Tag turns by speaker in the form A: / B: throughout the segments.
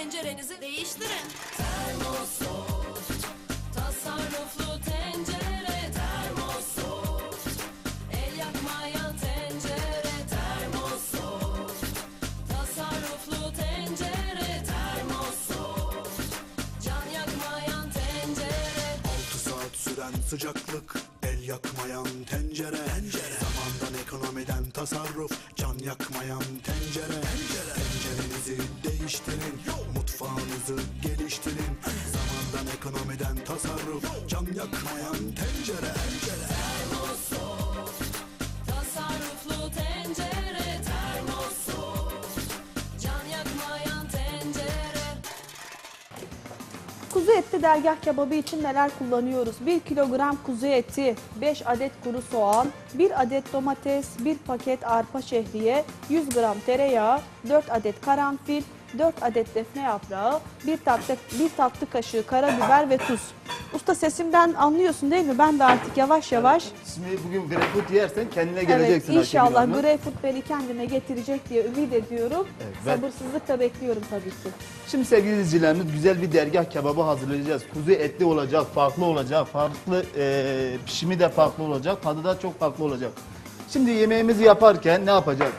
A: tencerenizi değiştirin. Termosoft, tasarruflu tencere termosoft. El yakmayan tencere termosoft. Tasarruflu tencere termosoft. Can yakmayan tencere
B: 6 saat süren sıcaklık El yakmayan tencere, tencere. Zamandan ekonomiden tasarruf ekonomiden tasarruf Can yakmayan tencere, tencere.
A: Tasarruflu tencere termosoft. Can yakmayan tencere
C: Kuzu etli dergah kebabı için neler kullanıyoruz? 1 kilogram kuzu eti, 5 adet kuru soğan, 1 adet domates, 1 paket arpa şehriye, 100 gram tereyağı, 4 adet karanfil, 4 adet defne yaprağı, 1 tatlı, 1 tatlı kaşığı karabiber ve tuz. Usta sesimden anlıyorsun değil mi? Ben de artık yavaş yavaş
D: Şimdi bugün greyfurt yersen kendine
C: Evet
D: geleceksin. Ayşegül
C: inşallah
D: Hanım.
C: greyfurt beni kendime getirecek diye ümit ediyorum.
D: Evet, ben-
C: Sabırsızlıkla bekliyorum tabii ki.
D: Şimdi sevgili izleyicilerimiz güzel bir dergah kebabı hazırlayacağız. Kuzu etli olacak, farklı olacak, farklı e, pişimi de farklı olacak, tadı da çok farklı olacak. Şimdi yemeğimizi yaparken ne yapacağız?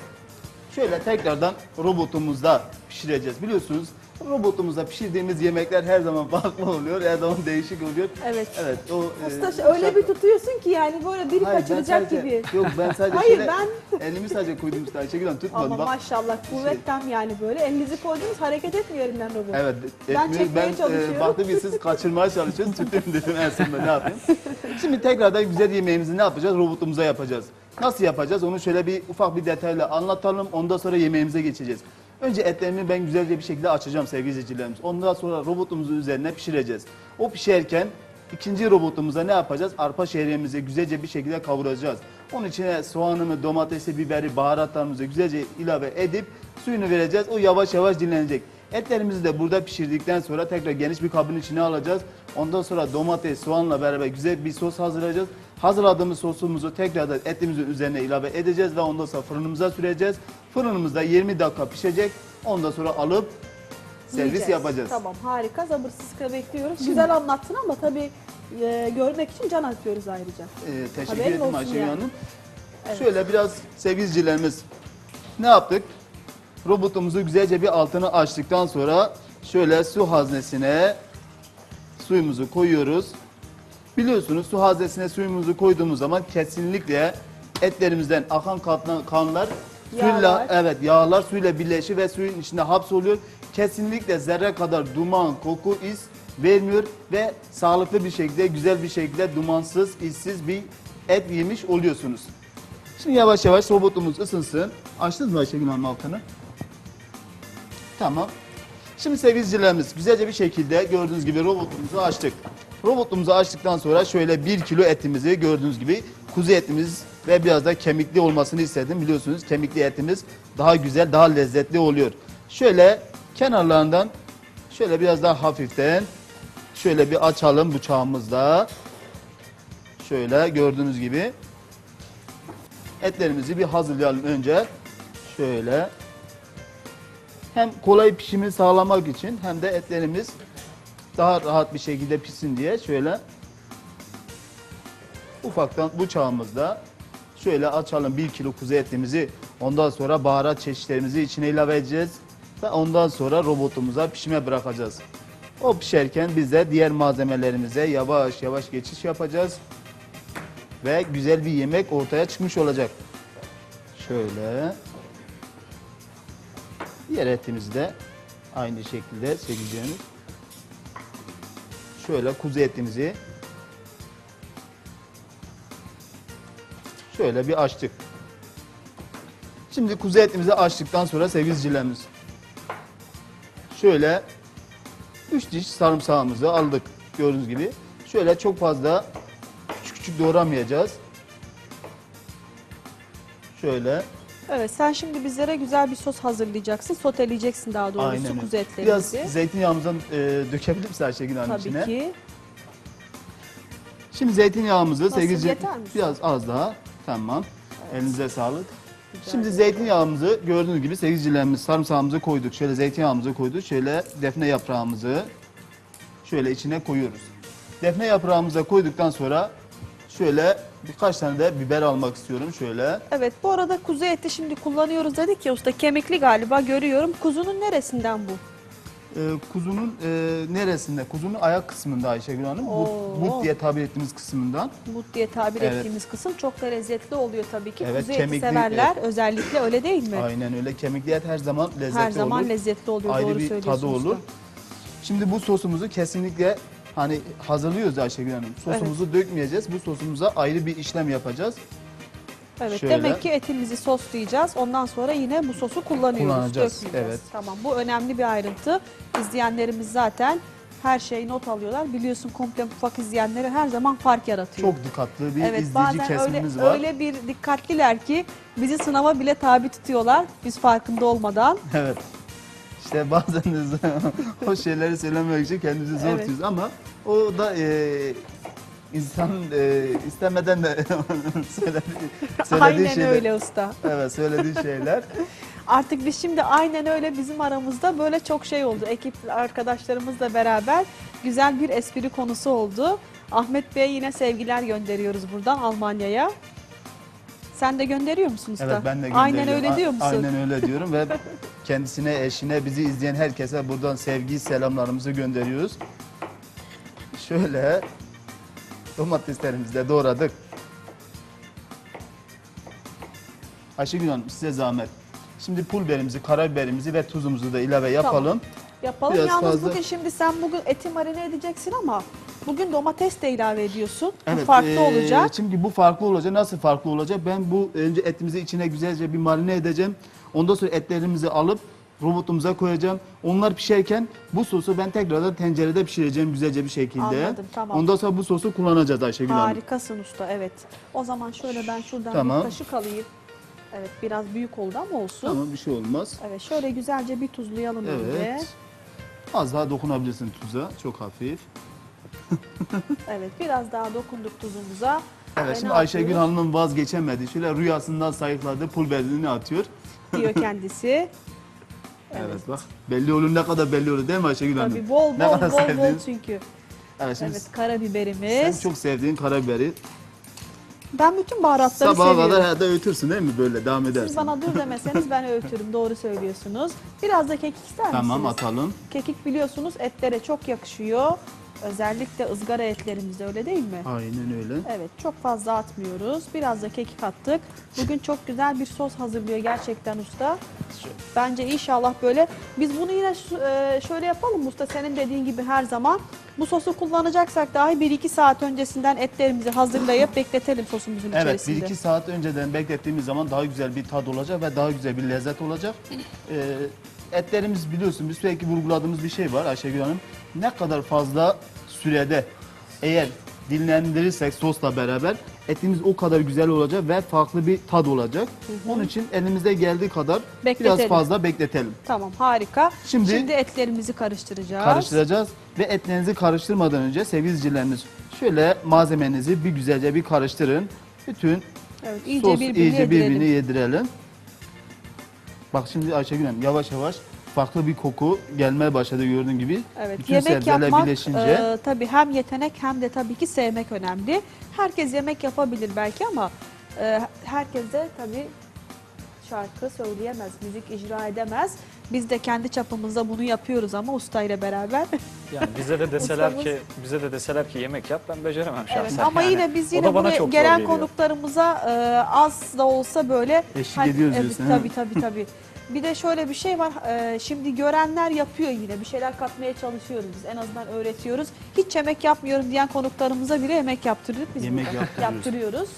D: Şöyle tekrardan robotumuzda pişireceğiz. Biliyorsunuz robotumuzda pişirdiğimiz yemekler her zaman farklı oluyor, her zaman değişik oluyor.
C: Evet.
D: Evet. O, e,
C: Usta öyle bir tutuyorsun ki yani böyle biri
D: Hayır,
C: kaçıracak
D: sadece-
C: gibi.
D: Yok ben sadece
C: Hayır,
D: şöyle
C: ben-
D: elimi sadece koydum Ayşegül Hanım tutmadım.
C: Ama
D: Bak,
C: maşallah kuvvetten yani böyle elinizi koydunuz hareket etmiyor elimden robot.
D: Evet.
C: Ben
D: etmiyor.
C: çekmeye
D: ben
C: çalışıyorum.
D: e, baktım ki siz kaçırmaya çalışıyorsunuz. Tutayım dedim en sonunda ne yapayım. Şimdi tekrardan güzel yemeğimizi ne yapacağız? Robotumuza yapacağız. Nasıl yapacağız? Onu şöyle bir ufak bir detayla anlatalım. Ondan sonra yemeğimize geçeceğiz. Önce etlerimi ben güzelce bir şekilde açacağım sevgili izleyicilerimiz. Ondan sonra robotumuzun üzerine pişireceğiz. O pişerken ikinci robotumuza ne yapacağız? Arpa şehriyemizi güzelce bir şekilde kavuracağız. Onun içine soğanını, domatesi, biberi, baharatlarımızı güzelce ilave edip suyunu vereceğiz. O yavaş yavaş dinlenecek. Etlerimizi de burada pişirdikten sonra tekrar geniş bir kabın içine alacağız. Ondan sonra domates, soğanla beraber güzel bir sos hazırlayacağız. Hazırladığımız sosumuzu tekrardan etimizin üzerine ilave edeceğiz ve ondan sonra fırınımıza süreceğiz. Fırınımızda 20 dakika pişecek. Ondan sonra alıp servis
C: Yiyeceğiz.
D: yapacağız.
C: Tamam harika sabırsızlıkla bekliyoruz. Güzel anlattın ama tabii e, görmek için can atıyoruz ayrıca.
D: Ee, teşekkür
C: Haberin
D: ederim
C: olsun
D: Ayşegül
C: yani.
D: Hanım.
C: Evet.
D: Şöyle biraz sevgili izleyicilerimiz ne yaptık? Robotumuzu güzelce bir altını açtıktan sonra şöyle su haznesine suyumuzu koyuyoruz. Biliyorsunuz su haznesine suyumuzu koyduğumuz zaman kesinlikle etlerimizden akan katlan-
C: Yağlar.
D: suyla evet yağlar suyla birleşir ve suyun içinde hapsoluyor. Kesinlikle zerre kadar duman, koku, iz vermiyor ve sağlıklı bir şekilde, güzel bir şekilde dumansız, izsiz bir et yemiş oluyorsunuz. Şimdi yavaş yavaş robotumuz ısınsın. Açtınız mı Ayşegül Hanım altını? Tamam. Şimdi sevgili izleyicilerimiz güzelce bir şekilde gördüğünüz gibi robotumuzu açtık. Robotumuzu açtıktan sonra şöyle 1 kilo etimizi gördüğünüz gibi kuzu etimiz ve biraz da kemikli olmasını istedim. Biliyorsunuz kemikli etimiz daha güzel, daha lezzetli oluyor. Şöyle kenarlarından şöyle biraz daha hafiften şöyle bir açalım bıçağımızla. Şöyle gördüğünüz gibi etlerimizi bir hazırlayalım önce. Şöyle hem kolay pişimi sağlamak için hem de etlerimiz daha rahat bir şekilde pişsin diye şöyle ufaktan bıçağımızda şöyle açalım 1 kilo kuzu etimizi ondan sonra baharat çeşitlerimizi içine ilave edeceğiz ve ondan sonra robotumuza pişime bırakacağız. O pişerken biz de diğer malzemelerimize yavaş yavaş geçiş yapacağız ve güzel bir yemek ortaya çıkmış olacak. Şöyle Diğer etimizi de aynı şekilde seveceğimiz. Şöyle kuzu etimizi şöyle bir açtık. Şimdi kuzu etimizi açtıktan sonra sevgili izleyicilerimiz şöyle 3 diş sarımsağımızı aldık gördüğünüz gibi. Şöyle çok fazla küçük küçük doğramayacağız. Şöyle
C: Evet sen şimdi bizlere güzel bir sos hazırlayacaksın. Soteleyeceksin daha doğrusu
D: Aynen
C: kuzu
D: Biraz
C: etlerimizi.
D: zeytinyağımızdan e, dökebilir misin Ayşegül Hanım
C: Tabii
D: içine?
C: ki.
D: Şimdi zeytinyağımızı
C: Nasıl,
D: sevgili
C: yeter mi?
D: biraz az daha. Tamam. Elinize sağlık. Şimdi zeytinyağımızı gördüğünüz gibi sevgilicilerimiz sarımsağımızı koyduk. Şöyle zeytinyağımızı koyduk. Şöyle defne yaprağımızı şöyle içine koyuyoruz. Defne yaprağımıza koyduktan sonra şöyle birkaç tane de biber almak istiyorum. Şöyle
C: Evet bu arada kuzu eti şimdi kullanıyoruz dedik ya usta kemikli galiba görüyorum. Kuzunun neresinden bu?
D: Ee, kuzunun e, neresinde? Kuzunun ayak kısmında Ayşegül Hanım. But,
C: Oo.
D: but diye tabir ettiğimiz kısmından.
C: But diye tabir
D: Evet.
C: ettiğimiz kısım çok da lezzetli oluyor tabii ki.
D: Evet,
C: kuzu eti
D: kemikli,
C: severler özellikle öyle değil mi?
D: Aynen öyle. Kemikli et her zaman lezzetli
C: Her zaman
D: olur.
C: lezzetli oluyor
D: Ayrı
C: doğru
D: bir tadı olur. Şimdi bu sosumuzu kesinlikle hani hazırlıyoruz Ayşegül Hanım. Sosumuzu dökmeyeceğiz. Bu sosumuza ayrı bir işlem yapacağız.
C: Evet
D: Şöyle.
C: demek ki etimizi soslayacağız. Ondan sonra yine bu sosu kullanıyoruz.
D: Kullanacağız,
C: dökmeyeceğiz.
D: evet.
C: Tamam bu önemli bir ayrıntı. İzleyenlerimiz zaten her şeyi not alıyorlar. Biliyorsun komple mutfak izleyenleri her zaman fark yaratıyor.
D: Çok dikkatli bir
C: evet
D: izleyici
C: bazen
D: kesimimiz
C: öyle,
D: var.
C: öyle bir dikkatliler ki bizi sınava bile tabi tutuyorlar. Biz farkında olmadan.
D: Evet. İşte bazen de o şeyleri söylemek için kendimizi zor
C: Evet.
D: tutuyoruz ama o da e, insan e, istemeden de söylediği, söylediği
C: Aynen
D: şeyler.
C: öyle usta.
D: Evet söylediği şeyler.
C: Artık biz şimdi aynen öyle bizim aramızda böyle çok şey oldu. Ekip arkadaşlarımızla beraber güzel bir espri konusu oldu. Ahmet Bey'e yine sevgiler gönderiyoruz buradan Almanya'ya. Sen de gönderiyor musun usta?
D: Evet ben de gönderiyorum.
C: Aynen öyle diyor musun?
D: Aynen öyle diyorum ve kendisine, eşine, bizi izleyen herkese buradan sevgi selamlarımızı gönderiyoruz. Şöyle domateslerimizi de doğradık. Ayşegül Hanım size zahmet. Şimdi pul biberimizi, karabiberimizi ve tuzumuzu da ilave yapalım.
C: Yapalım.
D: Biraz
C: Yalnız
D: fazla.
C: bugün şimdi sen bugün eti marine edeceksin ama bugün domates de ilave ediyorsun. Bu
D: Evet,
C: farklı
D: eee,
C: olacak.
D: Şimdi bu farklı olacak. Nasıl farklı olacak? Ben bu önce etimizi içine güzelce bir marine edeceğim. Ondan sonra etlerimizi alıp robotumuza koyacağım. Onlar pişerken bu sosu ben tekrardan tencerede pişireceğim güzelce bir şekilde.
C: Anladım, tamam.
D: Ondan sonra bu sosu kullanacağız Ayşegül Hanım.
C: Harikasın usta evet. O zaman şöyle ben şuradan
D: Tamam.
C: bir kaşık alayım. Evet biraz büyük oldu ama olsun.
D: Tamam bir şey olmaz.
C: Evet şöyle güzelce bir tuzlayalım önce.
D: Evet. Az daha dokunabilirsin tuza. Çok hafif.
C: Evet biraz daha dokunduk tuzumuza.
D: Evet
C: Ve
D: şimdi Ayşegül? Hanım'ın vazgeçemediği şöyle rüyasından sayıkladığı pul biberini atıyor.
C: diyor kendisi.
D: Evet. bak belli olur ne kadar belli olur değil mi Ayşegül Hanım?
C: Tabii bol
D: Ne
C: bol
D: kadar
C: bol bol çünkü.
D: Evet şimdi
C: Evet
D: sen
C: karabiberimiz.
D: çok sevdiğin karabiberi
C: Ben bütün baharatları
D: sabaha
C: seviyorum.
D: kadar herhalde öğütürsün değil mi böyle devam edersin.
C: Siz bana dur demeseniz ben öğütürüm. Doğru söylüyorsunuz. Biraz da kekik ister misiniz?
D: Tamam atalım.
C: Kekik biliyorsunuz etlere çok yakışıyor. Özellikle ızgara etlerimizde öyle değil mi?
D: Aynen öyle.
C: Evet çok fazla atmıyoruz. Biraz da kekik attık. Bugün çok güzel bir sos hazırlıyor gerçekten usta. Bence inşallah böyle. Biz bunu yine e, şöyle yapalım usta senin dediğin gibi her zaman. Bu sosu kullanacaksak dahi 1-2 saat öncesinden etlerimizi hazırlayıp bekletelim sosumuzun
D: Evet
C: içerisinde.
D: 1-2 saat önceden beklettiğimiz zaman daha güzel bir tat olacak ve daha güzel bir lezzet olacak. Ee, etlerimiz biliyorsun biz sürekli vurguladığımız bir şey var Ayşegül Hanım. Ne kadar fazla sürede eğer dinlendirirsek sosla beraber etimiz o kadar güzel olacak ve farklı bir tad olacak. Onun için elimizde geldiği kadar biraz
C: Bekletelim.
D: fazla bekletelim.
C: Tamam harika.
D: Şimdi-
C: Şimdi etlerimizi karıştıracağız.
D: Karıştıracağız ve etlerinizi karıştırmadan önce sevgili izleyicilerimiz şöyle malzemenizi bir güzelce bir karıştırın. Bütün
C: Evet, iyice
D: sos
C: birbirini
D: iyice
C: yedirelim.
D: birbirini yedirelim. Bak şimdi Ayşegül Hanım yavaş yavaş farklı bir koku gelmeye başladı gördüğün gibi.
C: Evet,
D: Bütün
C: yemek
D: sebzeler
C: yapmak
D: birleşince
C: e, tabii hem yetenek hem de tabii ki sevmek önemli. Herkes yemek yapabilir belki ama e, herkes de tabii şarkı söyleyemez, müzik icra edemez. Biz de kendi çapımızda bunu yapıyoruz ama ustayla beraber.
E: Yani bize de deseler ki bize de deseler ki yemek yap ben beceremem şahsen.
C: evet, ama
E: yani.
C: yine biz yine buraya gelen konuklarımıza e, az da olsa böyle
D: Eşlik ediyoruz
C: evet,
D: diyorsun,
C: Tabii tabii tabii. Bir de şöyle bir şey var. e, şimdi görenler yapıyor yine. Bir şeyler katmaya çalışıyoruz biz. En azından öğretiyoruz. Hiç yemek yapmıyorum diyen konuklarımıza bile yemek yaptırdık biz.
D: Yemek
C: burada.
D: yaptırıyoruz.
C: yaptırıyoruz.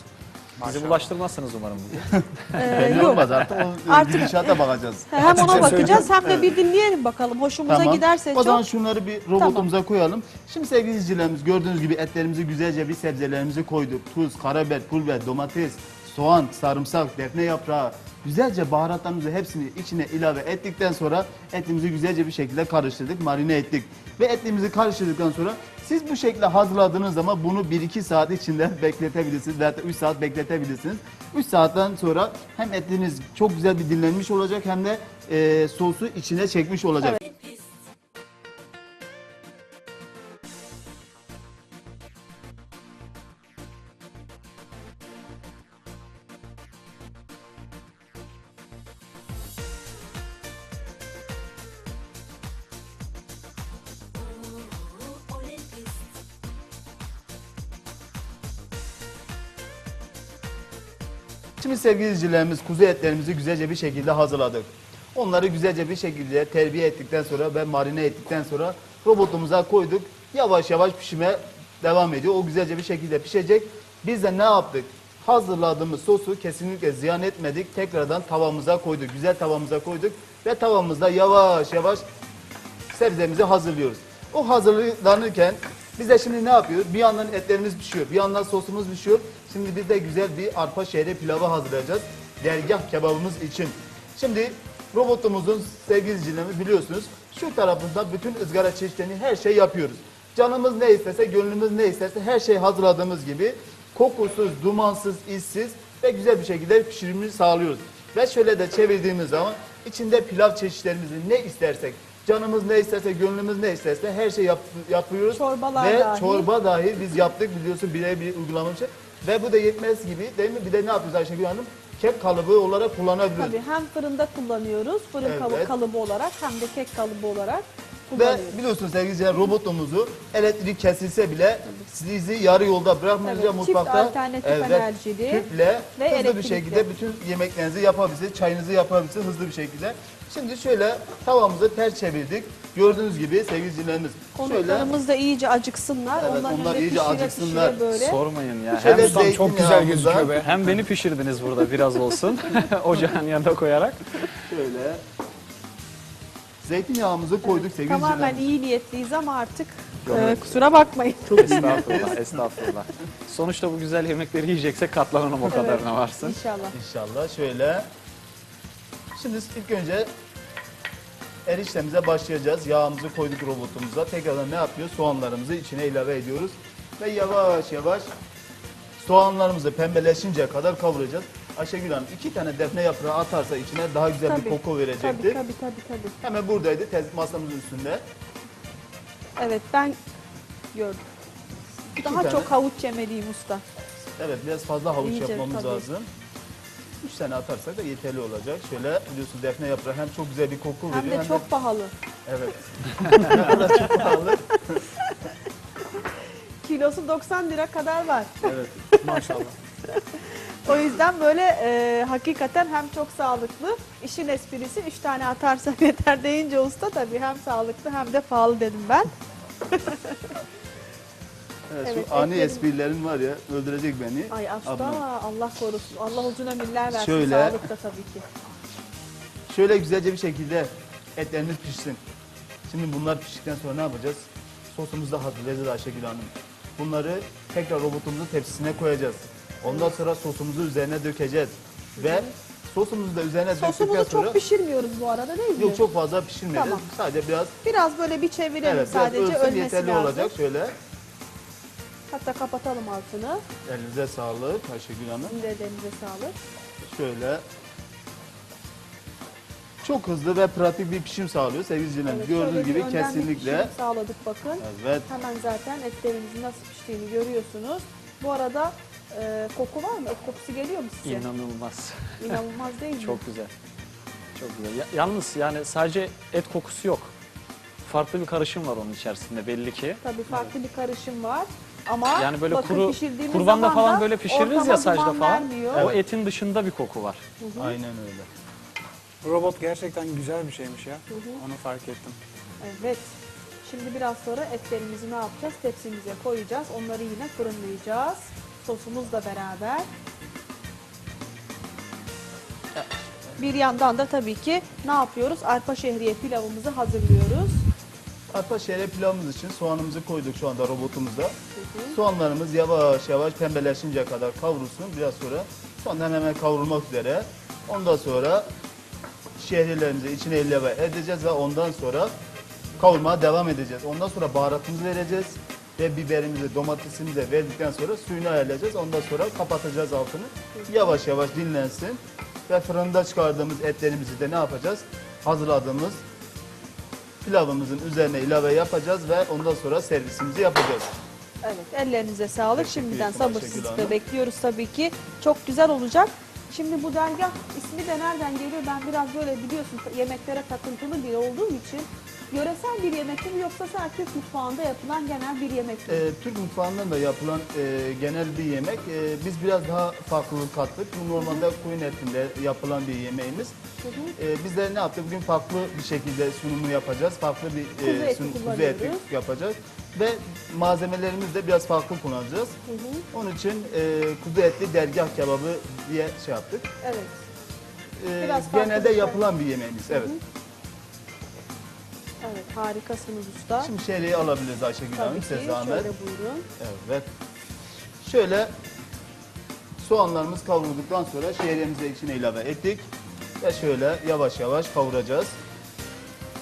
E: Bizi bulaştırmazsınız umarım.
C: Ee,
D: belli
C: yok.
D: olmaz artık o
C: Artık-
D: gidişata bakacağız.
C: Hem ona bakacağız hem de bir dinleyelim bakalım. Hoşumuza
D: Tamam.
C: giderse
D: o
C: çok.
D: zaman şunları bir robotumuza koyalım. Şimdi sevgili izleyicilerimiz gördüğünüz gibi etlerimizi güzelce bir sebzelerimizi koyduk. Tuz, karabiber, pul biber, domates, soğan, sarımsak, defne yaprağı. Güzelce baharatlarımızı hepsini içine ilave ettikten sonra etimizi güzelce bir şekilde karıştırdık, marine ettik. Ve etimizi karıştırdıktan sonra Siz bu şekilde hazırladığınız zaman bunu 1-2 saat içinde bekletebilirsiniz veya 3 saat bekletebilirsiniz. 3 saatten sonra hem etiniz çok güzel bir dinlenmiş olacak hem de e, sosu içine çekmiş olacak. Şimdi sevgili izleyicilerimiz kuzu etlerimizi güzelce bir şekilde hazırladık. Onları güzelce bir şekilde terbiye ettikten sonra ve marine ettikten sonra robotumuza koyduk. Yavaş yavaş pişime devam ediyor. O güzelce bir şekilde pişecek. Biz de ne yaptık? Hazırladığımız sosu kesinlikle ziyan etmedik. Tekrardan tavamıza koyduk. Güzel tavamıza koyduk. Ve tavamızda yavaş yavaş sebzemizi hazırlıyoruz. O hazırlanırken biz de şimdi ne yapıyoruz? Bir yandan etlerimiz pişiyor, bir yandan sosumuz pişiyor. Şimdi biz de güzel bir arpa şehri pilavı hazırlayacağız. Dergah kebabımız için. Şimdi robotumuzun sevgili izleyicilerimiz biliyorsunuz şu tarafında bütün ızgara çeşitlerini her şey yapıyoruz. Canımız ne istese, gönlümüz ne isterse her şey hazırladığımız gibi kokusuz, dumansız, işsiz ve güzel bir şekilde pişirimini sağlıyoruz. Ve şöyle de çevirdiğimiz zaman içinde pilav çeşitlerimizi ne istersek, canımız ne isterse, gönlümüz ne isterse her şey yap- yapıyoruz.
C: Çorbalar
D: Ve
C: dahil.
D: çorba dahil biz yaptık biliyorsun birebir uygulamamış. Ve bu da yetmez gibi değil mi? Bir de ne yapıyoruz Ayşegül Hanım? Kek kalıbı olarak kullanabiliyoruz.
C: Tabii hem fırında kullanıyoruz, fırın
D: Evet.
C: kalıbı olarak hem de kek kalıbı olarak
D: Ve biliyorsunuz sevgili izleyiciler robotumuzu elektrik kesilse bile sizi yarı yolda bırakmayacak
C: Evet, çift
D: mutfakta
C: alternatif enerjili
D: tüple
C: ve
D: hızlı bir
C: elektrikli.
D: şekilde bütün yemeklerinizi yapabilirsiniz, çayınızı yapabilirsiniz hızlı bir şekilde. Şimdi şöyle tavamızı ters çevirdik. Gördüğünüz gibi sevgili izleyicilerimiz şöyle
C: Konuklarımız da iyice acıksınlar.
D: Evet,
C: onlar, de
D: iyice
C: pişire
D: acıksınlar.
C: pişire böyle.
E: Sormayın ya.
D: Şöyle
E: Hem,
F: Ustam çok güzel gözüküyor be.
E: hem beni pişirdiniz burada biraz olsun. Ocağın yanına koyarak.
D: şöyle zeytinyağımızı koyduk sevgili
C: Tamamen iyi niyetliyiz ama artık e, kusura bakmayın.
E: Estağfurullah, estağfurullah. Sonuçta bu güzel yemekleri yiyeceksek katlanalım o kadarına varsın.
C: İnşallah.
D: İnşallah şöyle. Şimdi ilk önce eriştemize başlayacağız. Yağımızı koyduk robotumuza. Tekrardan ne yapıyoruz? Soğanlarımızı içine ilave ediyoruz. Ve yavaş yavaş soğanlarımızı pembeleşinceye kadar kavuracağız. Ayşegül Hanım iki tane defne yaprağı atarsa içine daha güzel bir
C: Tabii.
D: koku verecektir.
C: Tabii tabii tabii. tabii.
D: Hemen buradaydı tez masamızın üstünde.
C: Evet ben gördüm. Daha
D: tane.
C: çok havuç yemeliyim usta.
D: Evet biraz fazla havuç
C: İyice,
D: yapmamız
C: tabii.
D: lazım. Üç tane atarsak da yeterli olacak. Şöyle biliyorsun defne yaprağı hem çok güzel bir koku
C: Hem
D: veriyor
C: de çok pahalı.
D: Evet. Ne kadar çok pahalı.
C: Kilosu 90 lira kadar var.
D: Evet.
F: Maşallah.
C: O yüzden böyle e, hakikaten hem çok sağlıklı. İşin esprisi 3 tane atarsan yeter deyince usta tabii hem sağlıklı hem de pahalı dedim ben.
D: Evet,
C: Evet,
D: şu ani
C: ekledim.
D: esprilerin var ya öldürecek beni.
C: Ay hasta
D: Ablam.
C: Allah korusun. Allah uzun ömürler versin.
D: Şöyle.
C: Sağlık da tabii ki.
D: Şöyle güzelce bir şekilde etlerimiz pişsin. Şimdi bunlar piştikten sonra ne yapacağız? Sosumuzu da hazırlayacağız Ayşegül Hanım. Bunları tekrar robotumuzun tepsisine koyacağız. Ondan sonra sosumuzu üzerine dökeceğiz. Ve sosumuzu da üzerine döktükten
C: Sosumuzu
D: sonra...
C: çok pişirmiyoruz bu arada değil mi?
D: Yok çok fazla pişirmeyeceğiz.
C: Tamam.
D: Sadece biraz,
C: Biraz böyle bir çevirelim
D: evet, biraz
C: sadece
D: ölsün
C: ölmesi
D: yeterli
C: lazım.
D: olacak. Şöyle
C: Hatta kapatalım altını.
D: elinize sağlık Ayşegül Hanım.
C: Şimdi elinize sağlık.
D: Şöyle çok hızlı ve pratik bir pişim sağlıyor sevgili izleyiciler.
C: Evet,
D: Gördüğünüz
C: bir
D: gibi
C: önden bir
D: kesinlikle.
C: pişirim sağladık bakın.
D: Evet.
C: Hemen zaten etlerimizin nasıl piştiğini görüyorsunuz. Bu arada e, koku var mı? Et kokusu geliyor mu size?
E: İnanılmaz.
C: İnanılmaz değil mi?
E: Çok güzel. Çok güzel. Ya- yalnız yani sadece et kokusu yok. Farklı bir karışım var onun içerisinde belli ki.
C: Tabii farklı bir karışım var. Ama
E: Yani böyle
C: bakın
E: kuru
C: pişirdiğimiz
E: kurbanda
C: zaman
E: falan
C: da
E: böyle pişiririz
C: ortama
E: ya sacda
C: duman
E: falan.
C: vermiyor.
E: O etin dışında bir koku var.
D: Aynen öyle.
F: Robot gerçekten güzel bir şeymiş ya. Onu fark ettim.
C: Evet. Şimdi biraz sonra etlerimizi ne yapacağız? Tepsimize koyacağız. Onları yine fırınlayacağız. Sosumuzla beraber. Bir yandan da tabii ki ne yapıyoruz? Arpa şehriye pilavımızı hazırlıyoruz.
D: Arpa şehriye pilavımız için soğanımızı koyduk şu anda robotumuzda. Soğanlarımız yavaş yavaş pembeleşinceye kadar kavrulsun. Biraz sonra soğanlar hemen kavrulmak üzere. Ondan sonra şehriyelerimizi içine ilave edeceğiz ve ondan sonra kavurmaya devam edeceğiz. Ondan sonra baharatımızı vereceğiz. Ve biberimizi, domatesimizi de verdikten sonra suyunu ayarlayacağız. Ondan sonra kapatacağız altını. Yavaş yavaş dinlensin. Ve fırında çıkardığımız etlerimizi de ne yapacağız? Hazırladığımız pilavımızın üzerine ilave yapacağız ve ondan sonra servisimizi yapacağız.
C: Evet ellerinize sağlık.
D: Teşekkür
C: Şimdiden sabırsızlıkla bekliyoruz tabii ki. Çok güzel olacak. Şimdi bu dergah ismi de nereden geliyor? Ben biraz böyle biliyorsun yemeklere takıntılı biri olduğum için yöresel bir yemek mi yoksa sadece Türk mutfağında yapılan genel bir yemek mi?
D: Ee, Türk mutfağından da yapılan e, genel bir yemek. E, biz biraz daha farklılık kattık. Bu normalde koyun etinde yapılan bir yemeğimiz. E, biz de ne yaptık? Bugün farklı bir şekilde sunumu yapacağız. Farklı bir
C: Kuzu eti
D: sun- kuzu
C: kullanıyoruz.
D: eti yapacağız. Ve malzemelerimizi de biraz farklı kullanacağız. Onun için e, kuzu etli dergah kebabı diye şey yaptık.
C: Evet.
D: E,
C: Biraz farklı
D: genelde
C: bir şey.
D: yapılan bir yemeğimiz. Evet.
C: Evet harikasınız usta.
D: Şimdi şeyliği alabiliriz Ayşegül Hanım size zahmet.
C: Şöyle buyurun.
D: Evet. Şöyle soğanlarımız kavrulduktan sonra şehriyemizi içine ilave ettik. Ve şöyle yavaş yavaş kavuracağız.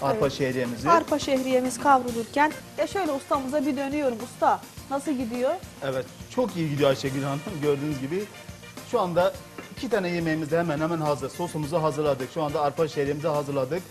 D: Arpa
C: Evet.
D: şehriyemizi.
C: Arpa şehriyemiz kavrulurken ya şöyle ustamıza bir dönüyorum usta. Nasıl gidiyor?
D: Evet. Çok iyi gidiyor Ayşegül Hanım. Gördüğünüz gibi şu anda iki tane yemeğimiz de hemen hemen hazır. Sosumuzu hazırladık. Şu anda arpa şehriyemizi hazırladık.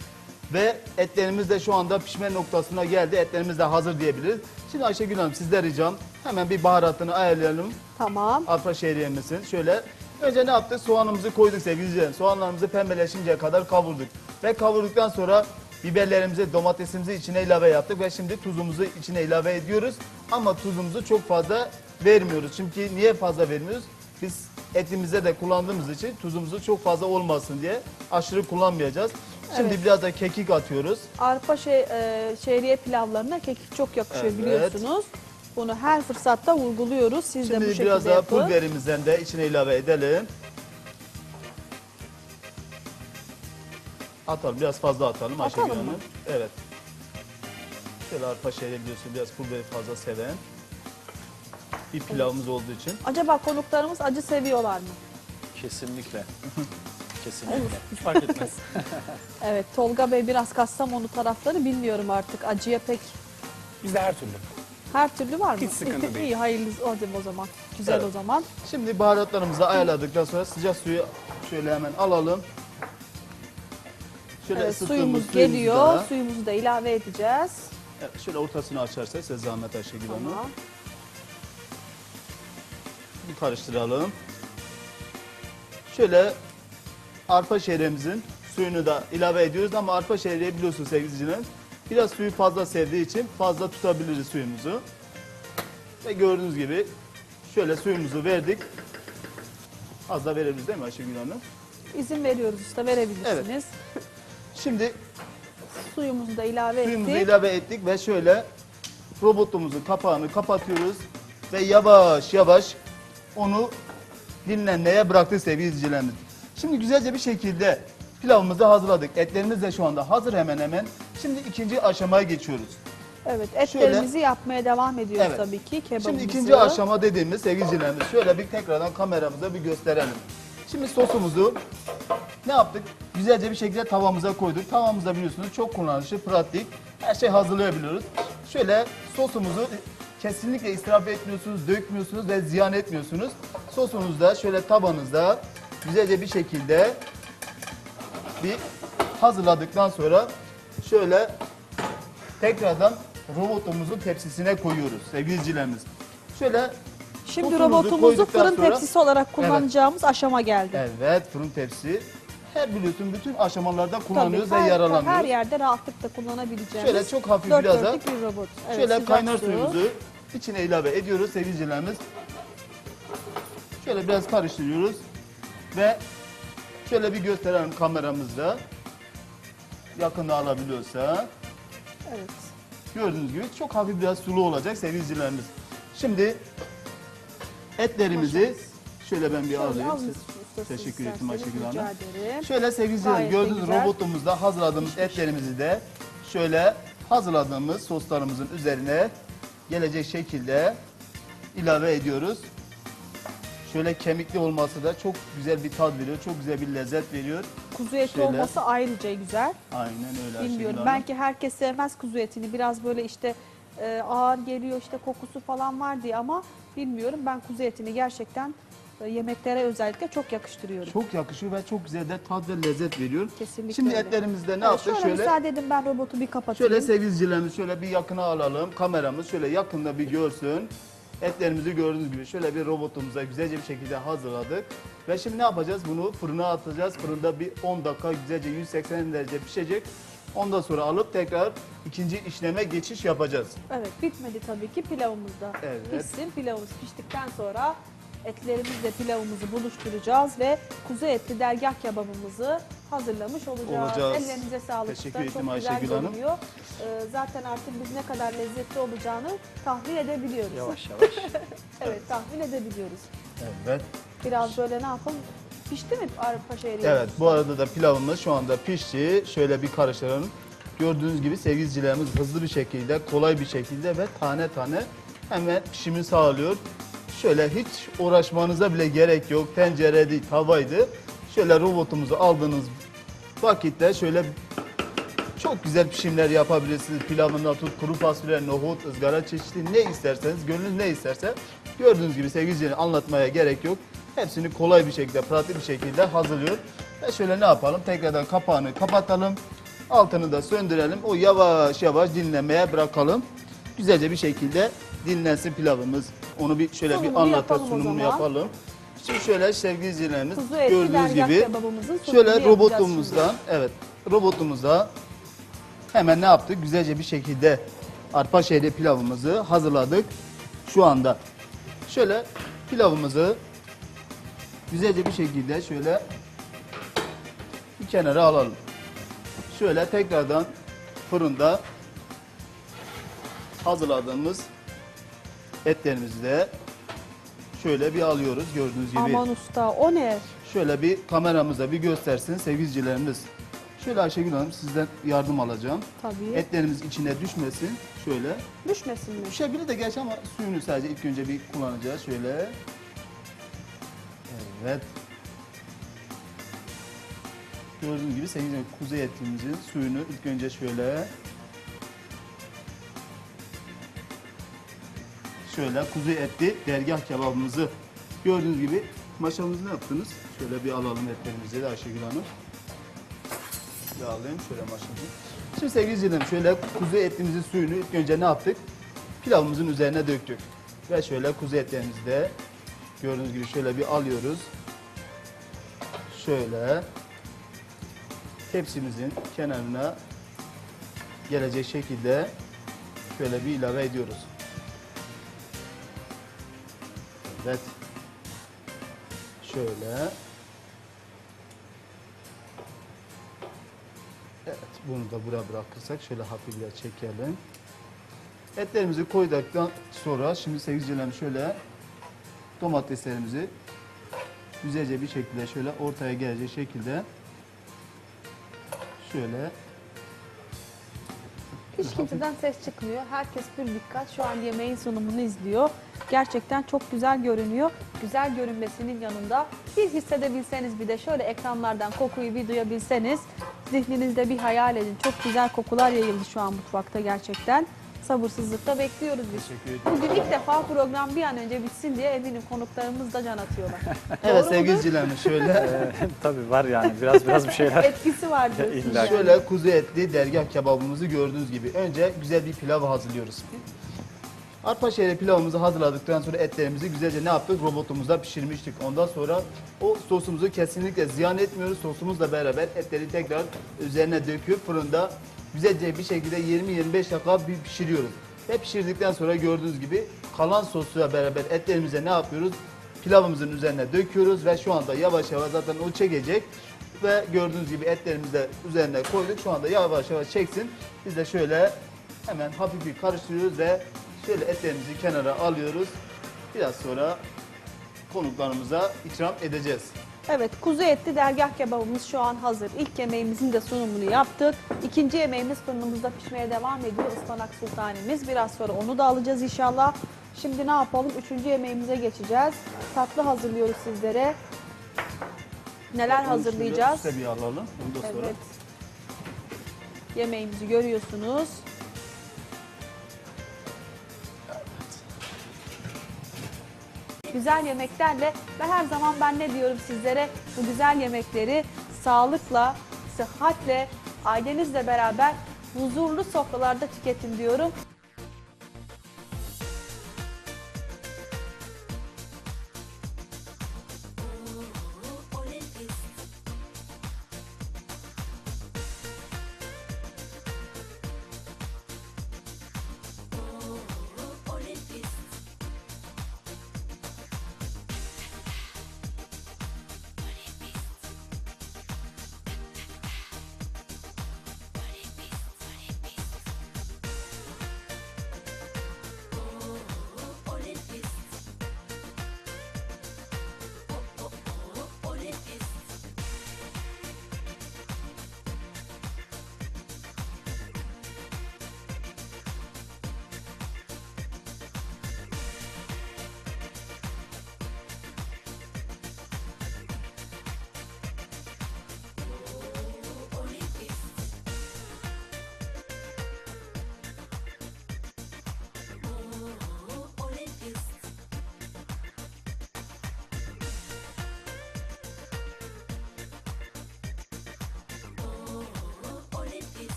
D: Ve etlerimiz de şu anda pişme noktasına geldi. Etlerimiz de hazır diyebiliriz. Şimdi Ayşegül Hanım sizden ricam hemen bir baharatını ayarlayalım.
C: Tamam.
D: arpa şehriyemizin. Şöyle önce ne yaptık? Soğanımızı koyduk sevgili izleyiciler. Soğanlarımızı pembeleşinceye kadar kavurduk. Ve kavurduktan sonra biberlerimizi, domatesimizi içine ilave yaptık ve şimdi tuzumuzu içine ilave ediyoruz. Ama tuzumuzu çok fazla vermiyoruz. Çünkü niye fazla vermiyoruz? Biz etimize de kullandığımız için tuzumuzu çok fazla olmasın diye aşırı kullanmayacağız. Şimdi
C: Evet.
D: biraz da kekik atıyoruz.
C: Arpa şey, e, şehriye pilavlarına kekik çok yakışıyor
D: Evet.
C: biliyorsunuz. Bunu her fırsatta vurguluyoruz. Siz de bu
D: Şimdi
C: şekilde
D: biraz daha
C: yapın.
D: pul biberimizden de içine ilave edelim. Atalım, biraz fazla atalım Ayşegül
C: Atalım mı?
D: Hanım. Evet. Şöyle arpa şehri biliyorsun biraz pul biberi fazla seven. Bir pilavımız olduğu için.
C: Acaba konuklarımız acı seviyorlar mı?
E: Kesinlikle. Kesinlikle. Hiç fark etmez.
C: Evet Tolga Bey biraz Kastamonu tarafları bilmiyorum artık. Acıya pek
F: Bizde her türlü.
C: her türlü var mı?
F: Hiç sıkıntı değil.
C: İyi hayırlı hadi o zaman. Güzel
D: Evet.
C: o zaman.
D: Şimdi baharatlarımızı ayarladıktan sonra sıcak suyu şöyle hemen alalım. Şöyle
C: Evet,
D: ısıttığımız
C: suyumuz
D: suyumuzu
C: geliyor.
D: da-
C: Suyumuzu da ilave edeceğiz.
D: Evet, şöyle ortasını açarsak size zahmet Ayşegül Hanım.
C: Tamam.
D: Bir karıştıralım. Şöyle arpa şehriyemizin suyunu da ilave ediyoruz ama arpa şehriye biliyorsunuz sevgili. Biraz suyu fazla sevdiği için fazla tutabiliriz suyumuzu. Ve gördüğünüz gibi şöyle suyumuzu verdik. Az da verebiliriz değil mi Ayşegül Hanım?
C: İzin veriyoruz usta verebilirsiniz.
D: Şimdi
C: Suyumuzu da ilave
D: suyumuzu
C: ettik.
D: ilave ettik ve şöyle robotumuzun kapağını kapatıyoruz ve yavaş yavaş onu dinlenmeye bıraktık sevgili izleyicilerimiz. Şimdi güzelce bir şekilde pilavımızı hazırladık. Etlerimiz de şu anda hazır hemen hemen. Şimdi ikinci aşamaya geçiyoruz.
C: Evet etlerimizi yapmaya devam ediyoruz
D: Evet.
C: tabii ki kebabımızı.
D: Şimdi ikinci aşama dediğimiz sevgili izleyicilerimiz şöyle bir tekrardan kameramıza bir gösterelim. Şimdi sosumuzu ne yaptık? Güzelce bir şekilde tavamıza koyduk. Tavamızda biliyorsunuz çok kullanışlı, pratik. Her şey hazırlayabiliyoruz. Şöyle sosumuzu kesinlikle israf etmiyorsunuz, dökmüyorsunuz ve ziyan etmiyorsunuz. Sosunuzu da şöyle tabanızda güzelce bir şekilde bir hazırladıktan sonra şöyle tekrardan robotumuzun tepsisine koyuyoruz sevgili izleyicilerimiz. Şöyle
C: Şimdi robotumuzu
D: koyduktan
C: fırın
D: sonra-
C: tepsisi olarak kullanacağımız aşama geldi.
D: Evet fırın tepsi. Her biliyorsun bütün aşamalarda
C: Tabii,
D: kullanıyoruz
C: her,
D: ve yararlanıyoruz.
C: her yerde rahatlıkla kullanabileceğimiz
D: Şöyle çok hafif
C: dört
D: biraz da
C: dörtlük bir robot. Evet,
D: Şöyle
C: sıcak
D: kaynar
C: su.
D: suyumuzu içine ilave ediyoruz sevgili izleyicilerimiz. Şöyle biraz karıştırıyoruz ve şöyle bir gösterelim kameramızda. Yakında alabiliyorsa.
C: Evet.
D: Gördüğünüz gibi çok hafif biraz sulu olacak sevgili izleyicilerimiz. Şimdi etlerimizi şöyle ben bir alayım. Siz- Teşekkür ederim
C: isterseniz,
D: Ayşegül Hanım. Şöyle sevgili izleyiciler
C: Gayet de
D: gördüğünüz
C: güzel.
D: robotumuzda hazırladığımız etlerimizi de şöyle hazırladığımız soslarımızın üzerine gelecek şekilde ilave ediyoruz. Şöyle kemikli olması da çok güzel bir tat veriyor, çok güzel bir lezzet veriyor.
C: Kuzu eti
D: Şöyle.
C: olması ayrıca güzel.
D: Aynen öyle Ayşegül
C: Bilmiyorum.
D: Hanım.
C: Belki herkes sevmez kuzu etini. Biraz böyle işte e, ağır geliyor işte kokusu falan var diye ama bilmiyorum ben kuzu etini gerçekten e, yemeklere özellikle çok yakıştırıyorum.
D: Çok yakışıyor ve çok güzel de tat ve lezzet veriyor.
C: Kesinlikle
D: Şimdi
C: öyle.
D: etlerimizde ne
C: Evet,
D: yaptık?
C: Şöyle,
D: Şöyle
C: müsaade edin ben robotu bir kapatayım.
D: Şöyle sevgili izleyicilerimiz şöyle bir yakına alalım. Kameramız şöyle yakında bir görsün. Etlerimizi gördüğünüz gibi şöyle bir robotumuza güzelce bir şekilde hazırladık. Ve şimdi ne yapacağız? Bunu fırına atacağız. Fırında bir 10 dakika güzelce 180 derece pişecek. Ondan sonra alıp tekrar ikinci işleme geçiş yapacağız.
C: Evet bitmedi tabii ki pilavımız da
D: Evet.
C: pişsin. Pilavımız piştikten sonra etlerimizle pilavımızı buluşturacağız ve kuzu etli dergah kebabımızı hazırlamış olacağız.
D: Olacağız.
C: Ellerinize sağlık.
D: Teşekkür
C: güzel
D: Ayşegül Hanım.
C: görünüyor. Ee, zaten artık biz ne kadar lezzetli olacağını tahmin edebiliyoruz.
E: Yavaş yavaş.
C: Evet tahmin edebiliyoruz.
D: Evet.
C: Biraz böyle ne yapalım? Pişti mi arpa şehriye?
D: Evet bu arada da pilavımız şu anda pişti. Şöyle bir karıştıralım. Gördüğünüz gibi sevgili izleyicilerimiz hızlı bir şekilde, kolay bir şekilde ve tane tane hemen pişimi sağlıyor. Şöyle hiç uğraşmanıza bile gerek yok. Tencere değil, tavaydı. Şöyle robotumuzu aldığınız vakitte şöyle çok güzel pişimler yapabilirsiniz. Pilavından tut, kuru fasulye, nohut, ızgara çeşitli ne isterseniz, gönlünüz ne isterse gördüğünüz gibi sevgili anlatmaya gerek yok. Hepsini kolay bir şekilde, pratik bir şekilde hazırlıyor. Ve şöyle ne yapalım? Tekrardan kapağını kapatalım. Altını da söndürelim. O yavaş yavaş dinlemeye bırakalım. Güzelce bir şekilde dinlensin pilavımız. Onu bir şöyle bir
C: Sunumunu
D: anlata
C: yapalım o
D: sunumunu
C: zaman.
D: yapalım. Şimdi şöyle sevgili
C: Kuzu etli
D: gördüğünüz
C: dergah
D: gibi
C: kebabımızın sunumunu
D: şöyle
C: yapacağız
D: robotumuzdan evet robotumuza hemen ne yaptık? Güzelce bir şekilde arpa şehri pilavımızı hazırladık. Şu anda şöyle pilavımızı güzelce bir şekilde şöyle bir kenara alalım. Şöyle tekrardan fırında hazırladığımız etlerimizi de şöyle bir alıyoruz gördüğünüz gibi.
C: Aman usta o ne?
D: Şöyle bir kameramıza bir göstersin sevgili izleyicilerimiz. Şöyle Ayşegül Hanım sizden yardım alacağım.
C: Tabii.
D: Etlerimiz içine düşmesin. Şöyle.
C: Düşmesin mi?
D: Düşebilir de gerçi ama suyunu sadece ilk önce bir kullanacağız. Şöyle. Evet. Gördüğünüz gibi sevgili kuzu etimizin suyunu ilk önce şöyle şöyle kuzu etli dergah kebabımızı gördüğünüz gibi maşamızı ne yaptınız? Şöyle bir alalım etlerimizi de Ayşegül Hanım. Bir alayım şöyle maşamızı. Şimdi sevgili izleyicilerim şöyle kuzu etimizin suyunu ilk önce ne yaptık? Pilavımızın üzerine döktük. Ve şöyle kuzu etlerimizi de gördüğünüz gibi şöyle bir alıyoruz. Şöyle tepsimizin kenarına gelecek şekilde şöyle bir ilave ediyoruz. Evet. Şöyle. Evet, bunu da buraya bırakırsak şöyle hafifle çekelim. Etlerimizi koyduktan sonra şimdi sevgili şöyle domateslerimizi güzelce bir şekilde şöyle ortaya gelecek şekilde şöyle
C: Hiç kimseden ses çıkmıyor. Herkes bir dikkat şu an yemeğin sunumunu izliyor. Gerçekten çok güzel görünüyor. Güzel görünmesinin yanında bir hissedebilseniz bir de şöyle ekranlardan kokuyu bir duyabilseniz zihninizde bir hayal edin. Çok güzel kokular yayıldı şu an mutfakta gerçekten. Sabırsızlıkla bekliyoruz biz.
D: teşekkür ederim.
C: Bugün ilk defa program bir an önce bitsin diye eminim konuklarımız da can atıyorlar.
D: Evet
C: Doğru
D: sevgili
C: mudur?
D: şöyle
E: tabii var yani biraz biraz bir şeyler.
C: Etkisi var diyorsun.
E: İlla
C: yani.
E: ki.
D: Şöyle kuzu etli dergah kebabımızı gördüğünüz gibi. Önce güzel bir pilav hazırlıyoruz. Arpa şehri pilavımızı hazırladıktan sonra etlerimizi güzelce ne yaptık? Robotumuzda pişirmiştik. Ondan sonra o sosumuzu kesinlikle ziyan etmiyoruz. Sosumuzla beraber etleri tekrar üzerine döküp fırında güzelce bir şekilde 20-25 dakika bir pişiriyoruz. Ve pişirdikten sonra gördüğünüz gibi kalan sosla beraber etlerimize ne yapıyoruz? Pilavımızın üzerine döküyoruz ve şu anda yavaş yavaş zaten o çekecek. Ve gördüğünüz gibi etlerimizi üzerine koyduk. Şu anda yavaş yavaş çeksin. Biz de şöyle hemen hafif bir karıştırıyoruz ve şöyle etlerimizi kenara alıyoruz. Biraz sonra konuklarımıza ikram edeceğiz.
C: Evet, kuzu etli dergah kebabımız şu an hazır. İlk yemeğimizin de sunumunu yaptık. İkinci yemeğimiz fırınımızda pişmeye devam ediyor. Ispanak sultanimiz. Biraz sonra onu da alacağız inşallah. Şimdi ne yapalım? Üçüncü yemeğimize geçeceğiz. Tatlı hazırlıyoruz sizlere. Neler hazırlayacağız?
D: Şöyle üste bir alalım. Ondan sonra
C: Evet. Yemeğimizi görüyorsunuz. Güzel yemeklerle ve her zaman ben ne diyorum sizlere bu güzel yemekleri sağlıkla, sıhhatle, ailenizle beraber huzurlu sofralarda tüketin diyorum.